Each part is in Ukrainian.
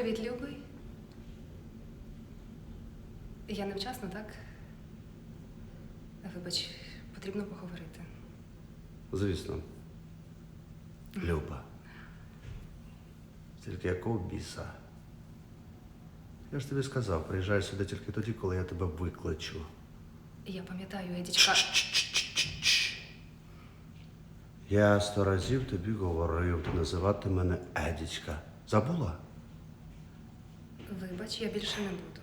Привіт, любий. Я невчасно, так? Вибач, потрібно поговорити. Звісно. Люба. Тільки якого біса? Я ж тобі сказав, приїжджай сюди тільки тоді, коли я тебе викличу. Я пам'ятаю, Едічка. Чш-чш-чш-чш-чш. Я сто разів тобі говорив, ти називати мене Едічка. Забула? Вибач, я більше не буду.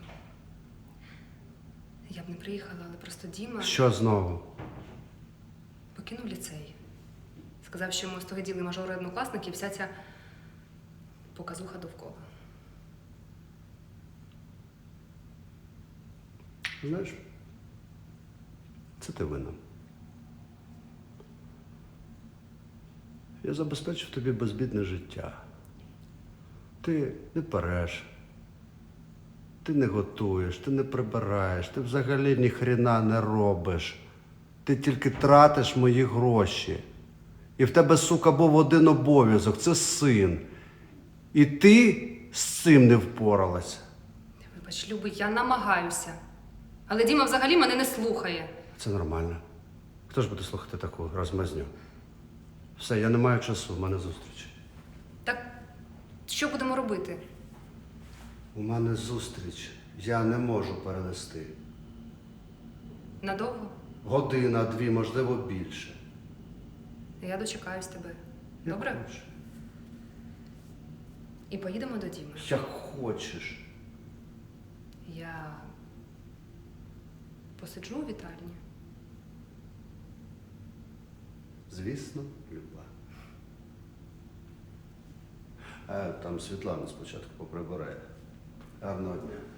Я б не приїхала, але просто Діма Що знову? покинув ліцей. Сказав, що йому стогиділи мажори однокласники і вся ця показуха довкола. Знаєш, це ти винен. Я забезпечив тобі безбідне життя. Ти не переш, ти не готуєш, ти не прибираєш, ти взагалі ні хрена не робиш. Ти тільки тратиш мої гроші. І в тебе, сука, був один обов'язок це син. І ти з цим не впоралася. Вибач, любий, я намагаюся. Але Діма взагалі мене не слухає. Це нормально. Хто ж буде слухати таку розмазню? Все, я не маю часу, в мене зустріч. Так що будемо робити? У мене зустріч. Я не можу перенести. Надовго? Година, дві, можливо, більше. Я дочекаюсь тебе. Як Добре? хочеш. І поїдемо до Діми. Як хочеш. Я посиджу у вітальні. Звісно, люба. Е, там Світлана спочатку поприбирає. Гарного дня.